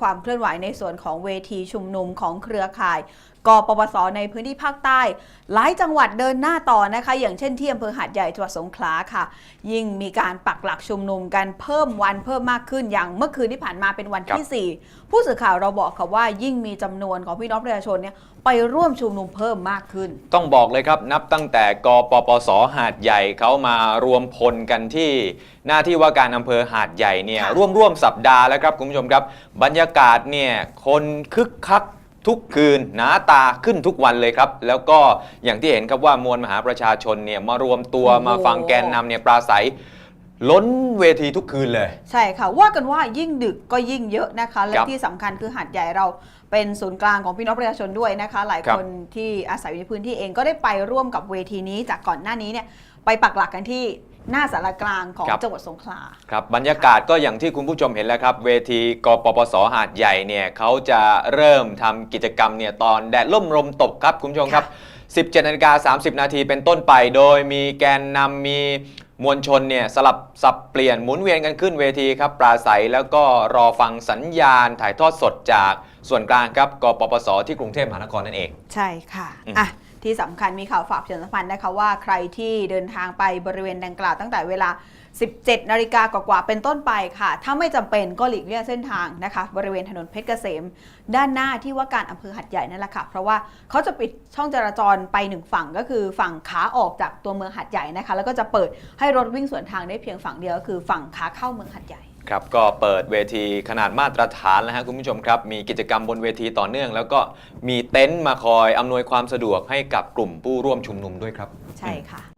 ความเคลื่อนไหวในส่วนของเวทีชุมนุมของเครือข่ายกปปสในพื้นที่ภาคใต้ หลายจังหวัดเดินหน้าต่อนะคะ อย่างเช่นที่อำเภอหาดใหญ่จังหวัดสงขลาค่ะ ยิ่งมีการปักหลักชุมนุมกันเพิ่มวันเพิ่มมากขึ้นอย่างเมื่อคืนที่ผ่านมาเป็นวันที่ 4 ผู้สื่อข่าวเราบอกค่ะว่า ยิ่งมีจำนวนของพี่น้องประชาชนเนี่ยไปร่วมชุมนุมเพิ่มมากขึ้น ต้องบอกเลยครับ นับตั้งแต่กปปสหาดใหญ่เขามารวมพลกันที่ หน้าที่ว่าการอำเภอหาดใหญ่เนี่ยค่ะร่วมร่วมสัปดาห์แล้วครับคุณผู้ชมครับบรรยากาศเนี่ยคนคึกคักทุกคืนหนาตาขึ้นทุกวันเลยครับ แล้วก็อย่างที่เห็นครับว่ามวลมหาประชาชนเนี่ยมารวมตัวมาฟังแกนนำเนี่ยปราศัย ล้นเวทีทุกคืนเลย ใช่ค่ะ ว่ากันว่ายิ่งดึกก็ยิ่งเยอะนะคะ และครับที่สำคัญคือหาดใหญ่เราเป็นศูนย์กลางของพี่น้องประชาชนด้วยนะคะ หลายครับคนที่อาศัยอยู่ในพื้นที่เองก็ได้ไปร่วมกับเวทีนี้จากก่อนหน้านี้เนี่ยไปปักหลักกันที่ หน้าสารกลางของจังหวัดสงขลา ครับบรรยากาศก็อย่างที่คุณผู้ชมเห็นแล้วครับ เวทีกปปสหาดใหญ่เนี่ยเขาจะเริ่มทำกิจกรรมเนี่ยตอนแดดล่มลมตกครับ คุณผู้ชมครับ 17นาฬิกา30 นาทีเป็นต้นไป โดยมีแกนนำมีมวลชนเนี่ยสลับสับเปลี่ยนหมุนเวียนกันขึ้นเวทีครับ ปราศัยแล้วก็รอฟังสัญญาณถ่ายทอดสดจากส่วนกลางครับกปปสที่กรุงเทพมหานครนั่นเอง ใช่ค่ะอืม อะ ที่สำคัญมีข่าวฝากประชาสัมพันธ์นะคะว่าใครที่เดินทางไปบริเวณดังกล่าวตั้งแต่เวลา 17 นาฬิกากว่าๆเป็นต้นไปค่ะ ถ้าไม่จำเป็นก็หลีกเลี่ยงเส้นทางนะคะ บริเวณถนนเพชรเกษม ด้านหน้าที่ว่าการอำเภอหัดใหญ่นั่นแหละค่ะ เพราะว่าเขาจะปิดช่องจราจรไปหนึ่งฝั่งก็คือฝั่งขาออกจากตัวเมืองหัดใหญ่นะคะ แล้วก็จะเปิดให้รถวิ่งสวนทางได้เพียงฝั่งเดียวก็คือฝั่งขาเข้าเมืองหัดใหญ่ ครับก็เปิดเวทีขนาดมาตรฐานแล้วฮะคุณผู้ชมครับ มีกิจกรรมบนเวทีต่อเนื่อง แล้วก็มีเต็นท์มาคอยอำนวยความสะดวกให้กับกลุ่มผู้ร่วมชุมนุมด้วยครับ ใช่ค่ะ